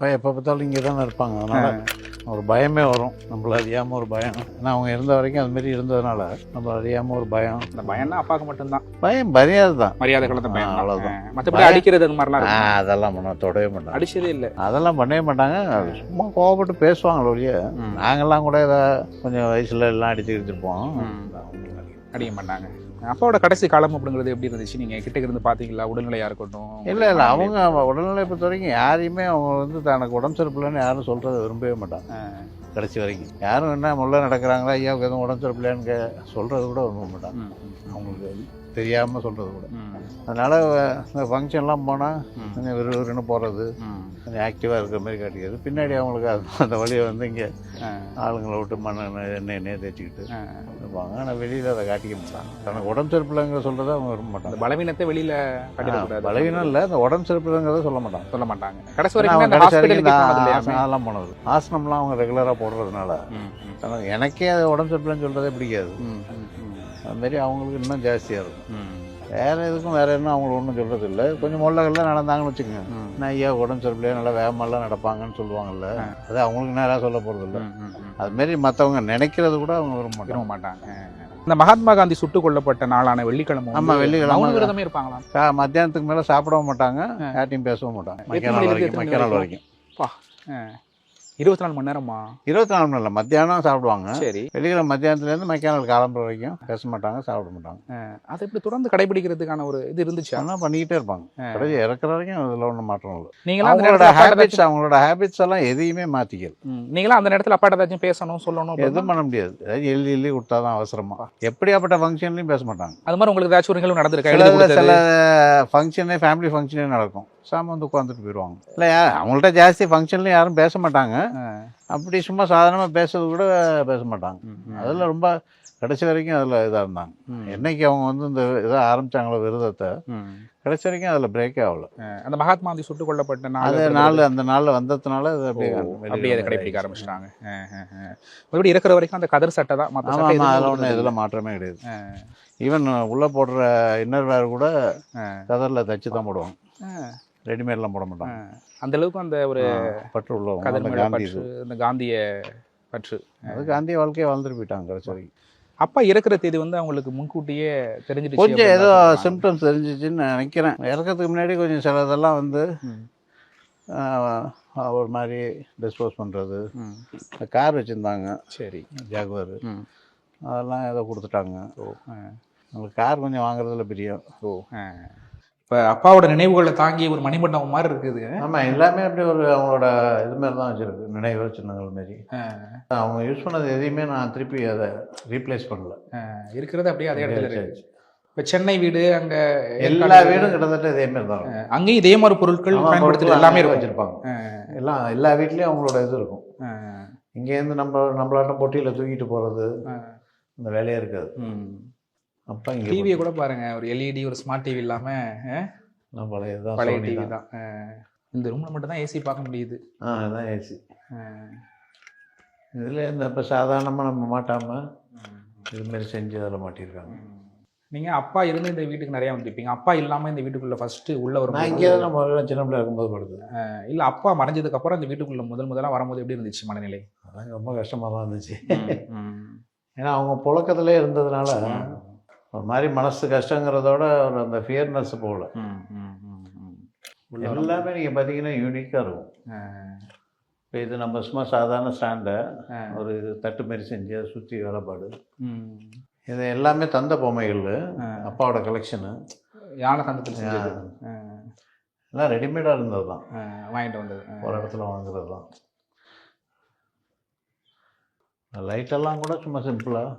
இப்போ எப்போ பார்த்தாலும் இங்கே தானே இருப்பாங்க. அதனால ஒரு பயமே வரும். நம்மள அறியாமல் ஒரு பயம். ஏன்னா அவங்க இருந்த வரைக்கும் அது மாதிரி இருந்ததுனால நம்மள அறியாமல் ஒரு பயம். இந்த பயம்னா அப்பாவுக்கு மட்டும்தான். பயம் மரியாதை தான் மரியாதை கலந்த பயம். ஆ, தான். அவ்வளவுதான். ஆ, மத்தபடி பயம். அடிக்கிறது அந்த மாதிரிலாம். அதெல்லாம் பண்ண தொடவே மாட்டாங்க. அடிச்சதே இல்ல. அதெல்லாம் பண்ணவே மாட்டாங்க. சும்மா கோவப்பட்டு பேசுவாங்களே ஒழிய ம். நாங்கெல்லாம் கூட இதை கொஞ்சம் வயசுல எல்லாம் அடிச்சு இருப்போம். ம். அடிக்க மாட்டாங்க. அப்பாவோட கடைசி காலம் அப்படிங்கிறது எப்படி இருந்துச்சு? நீங்க கிட்ட இருந்து பாத்தீங்களா? உடல்நிலையா இருக்கட்டும். இல்லை இல்லை. அவங்க உடல்நிலை பொறுத்த வரைக்கும் யாரையுமே அவங்க வந்து தனக்கு உடம்பு சரிப்பில்லைன்னு யாரும் சொல்கிறத விரும்பவே மாட்டாங்க. ஆ, கடைசி வரைக்கும். யாரும் என்ன முள்ள நடக்கிறாங்களா? ஐயாவுக்கு எதுவும் உடம்பு சரிப்பில்லைன்னு சொல்கிறது கூட விரும்ப மாட்டாங்க. ம், ம், அவங்களுக்கு தெரியாமல் சொல்கிறது கூட. அதனால் இந்த ஃபங்க்ஷன்லாம் போனால் கொஞ்சம் விறுவிறுன்னு போகிறது. கொஞ்சம் ஆக்டிவாக இருக்கிற மாதிரி காட்டிக்கிறது. பின்னாடி அவங்களுக்கு அது அந்த வழியை வந்து இங்கே ஆளுங்களை விட்டு மண்ணை எண்ணெய் எண்ணெயை தேய்ச்சிக்கிட்டு. இருப்பாங்க. ஆனால் வெளியில் அதை காட்டிக்க மாட்டாங்க. தனக்கு உடம்பு சரிப்பில்லைங்கிற சொல்கிறத அவங்க விரும்ப அந்த மாட்டாங்க பலவீனத்தை வெளியில ஆ, காட்டிடக்கூடாது பலவீனம் இல்லை. இந்த உடம்பு சரிப்பில்லைங்கிறத சொல்ல மாட்டாங்க. சொல்ல மாட்டாங்க. கடைசி வரைக்கும் அந்த கடைசி வரைக்கும் அதெல்லாம் போனது ஆசனம்லாம் அவங்க ரெகுலராக போடுறதுனால. எனக்கே அது உடம்பு சரிப்பில்லைன்னு சொல்கிறதே பிடிக்காது. அதுமாரி அவங்களுக்கு இன்னும் ஜாஸ்தியாக இருக்கும். வேறு எதுக்கும் வேறு என்ன அவங்களுக்கு ஒன்றும் சொல்கிறது இல்லை கொஞ்சம் முள்ளகள்லாம் நடந்தாங்கன்னு வச்சுக்கோங்க. நான் ஐயா உடம்பு சரிப்பில்லையா நல்லா வேகமாலாம் நடப்பாங்கன்னு சொல்லுவாங்கல்ல. அது அவங்களுக்கு நேராக சொல்ல போகிறது இல்லை ம், ம், ம். அதுமாரி மற்றவங்க நினைக்கிறது கூட அவங்க விரும்ப மாட்டாங்க. விரும்ப மாட்டாங்க. இந்த மகாத்மா காந்தி சுட்டுக் கொல்லப்பட்ட நாளான வெள்ளிக்கிழமை ஆமா, வெள்ளிக்கிழமை. விரதமே இருப்பாங்களா மத்தியானத்துக்கு மேலே சாப்பிடவும் மாட்டாங்க யார்ட்டையும் பேசவும் மாட்டாங்க. மக்கா நாள் வரைக்கும் எத்தனை மக்கா நாள் வரைக்கும்? பா இருபத்தி நாலு மணி நேரமா? இருபத்தி நாலு மணி இல்லை மத்தியானம் சாப்பிடுவாங்க. சரி. வெள்ளிக்கிழமை மத்தியானத்துலேருந்து மக்கா நாள் கிளம்புற வரைக்கும் பேச மாட்டாங்க சாப்பிட மாட்டாங்க. அதை இப்படி தொடர்ந்து கடைபிடிக்கிறதுக்கான ஒரு இது இருந்துச்சா? ஆனால் பண்ணிக்கிட்டே இருப்பாங்க. கடைசி இறக்குற வரைக்கும் அதில் ஒன்றும் மாற்றம் இல்லை. நீங்களாம் அவங்களோட ஹேபிட்ஸ் அவங்களோட ஹேபிட்ஸ் எல்லாம் எதையுமே மாற்றிக்கல நீங்களாம் அந்த நேரத்துல அப்பாட்ட ஏதாச்சும் பேசணும் சொல்லணும் எதுவும் பண்ண முடியாது. அதாவது எழுதி எழுதி கொடுத்தா தான் அவசரமா. எப்படியாப்பட்ட ஃபங்க்ஷன்லையும் பேச மாட்டாங்க. அது மாதிரி உங்களுக்கு ஏதாச்சும் ஒரு நிகழ்வு நடந்திருக்கா? சில ஃபங்க்ஷனே ஃபேமிலி ஃபங்க்ஷனே நடக்கும். சாமி வந்து உட்காந்துட்டு போயிடுவாங்க இல்லை அவங்கள்ட்ட ஜாஸ்தி ஃபங்க்ஷன்லையும் யாரும் பேச மாட்டாங்க. அப்படி சும்மா சாதாரணமாக பேசுறது கூட பேச மாட்டாங்க. அதில் ரொம்ப கடைசி வரைக்கும் அதில் இதாக இருந்தாங்க. என்னைக்கு அவங்க வந்து இந்த இதை ஆரம்பிச்சாங்களோ விரதத்தை. கடைசி வரைக்கும் அதில் பிரேக்கே ஆகல. அந்த மகாத்மா காந்தி சுட்டுக் கொல்லப்பட்ட நாள் அது நாள் அந்த நாளில் வந்ததுனால அது அப்படியே அப்படியே அதை கடைபிடிக்க ஆரம்பிச்சிட்டாங்க. மறுபடியும் இருக்கிற வரைக்கும் அந்த கதர் சட்டை தான் ஆமாம் அதில் ஒன்றும் இதில் மாற்றமே கிடையாது. ஈவன் உள்ளே போடுற இன்னர் வேர் கூட. கதரில் தச்சு தான் போடுவாங்க. ரெடிமேட்லாம் போட. மாட்டாங்க. அந்த அளவுக்கு அந்த ஒரு பற்று அந்த காந்தி பற்று இந்த காந்திய பற்று. அது காந்தி வாழ்க்கையை வாழ்ந்துட்டு போயிட்டாங்க கடைசி வரைக்கும். அப்பா இறக்குற தேதி வந்து அவங்களுக்கு முன்கூட்டியே தெரிஞ்சிடுச்சு கொஞ்சம் ஏதோ சிம்டம்ஸ் தெரிஞ்சிச்சுன்னு நினைக்கிறேன். இறக்கிறதுக்கு முன்னாடி கொஞ்சம் சில இதெல்லாம் வந்து ஒரு மாதிரி டிஸ்போஸ் பண்ணுறது. கார் வச்சுருந்தாங்க. சரி. ஜாகுவார். அதெல்லாம் ஏதோ கொடுத்துட்டாங்க. ஓ. அவங்களுக்கு கார் கொஞ்சம் வாங்குறதுல பிரியம். ஓ இப்போ அப்பாவோட நினைவுகளை தாங்கி ஒரு மணிமண்டபம் மாதிரி இருக்குது ஆமாம் எல்லாமே அப்படி ஒரு அவங்களோட இது மாதிரி தான் வச்சுருக்கு நினைவு சின்னங்கள் மாரி. அவங்க யூஸ் பண்ணது எதையுமே நான் திருப்பி அதை ரீப்ளேஸ் பண்ணல. இருக்கிறது அப்படியே அதே இடத்துல இருக்கு இப்போ சென்னை வீடு அங்க எல்லா வீடும் கிட்டத்தட்ட இதே மாதிரி தான். அங்கேயும் இதே மாதிரி பொருட்கள் பொருட்கள் எல்லாமே வச்சிருப்பாங்க. எல்லாம் எல்லா வீட்லேயும் அவங்களோட இது இருக்கும். இங்கேருந்து நம்ம நம்மளாட்டம் பொட்டியில் தூக்கிட்டு போகிறது. இந்த வேலையே இருக்காது. அப்போ இங்கே டிவியை கூட பாருங்க. ஒரு எல்இடி ஒரு ஸ்மார்ட் டிவி இல்லாம ஆ, நான் பழைய தான் பழைய டிவி தான். இந்த ரூம்ல மட்டும் தான் ஏசி பார்க்க முடியுது. ஆ அதான் ஏசி. இதில் இந்த இப்போ சாதாரணமாக நம்ம மாட்டாமல். இதுமாரி செஞ்சு அதில் மாட்டியிருக்காங்க நீங்க அப்பா இருந்து இந்த வீட்டுக்கு நிறைய வந்திருப்பீங்க. அப்பா இல்லாம இந்த வீட்டுக்குள்ள ஃபர்ஸ்ட் உள்ள நான் வரும் இங்கே தான் நம்ம சின்ன பிள்ளை இருக்கும்போது படுது இல்ல அப்பா மறைஞ்சதுக்கு அப்புறம் இந்த வீட்டுக்குள்ள முதல் முதலா வரும்போது எப்படி இருந்துச்சு மனநிலை? அதான் ரொம்ப கஷ்டமாக தான் இருந்துச்சு. ஏன்னா அவங்க புழக்கத்திலே இருந்ததுனால ஒரு மாதிரி மனசு கஷ்டங்கிறதோட ஒரு அந்த ஃபியர்னஸ் போகல. எல்லாமே நீங்கள் பார்த்தீங்கன்னா யூனிக்காக இருக்கும். இப்போ இது நம்ம சும்மா சாதாரண ஸ்டாண்டை. ஒரு இது தட்டு மாரி செஞ்சு சுற்றி வேலைப்பாடு. இது எல்லாமே தந்த பொம்மைகள். அப்பாவோட கலெக்ஷனு யானை தந்தத்தில் எல்லாம் ரெடிமேடாக இருந்தது தான். வாங்கிட்டு வந்தது. ஒரு இடத்துல வாங்குறது தான். லைட்டெல்லாம் கூட சும்மா சிம்பிளாக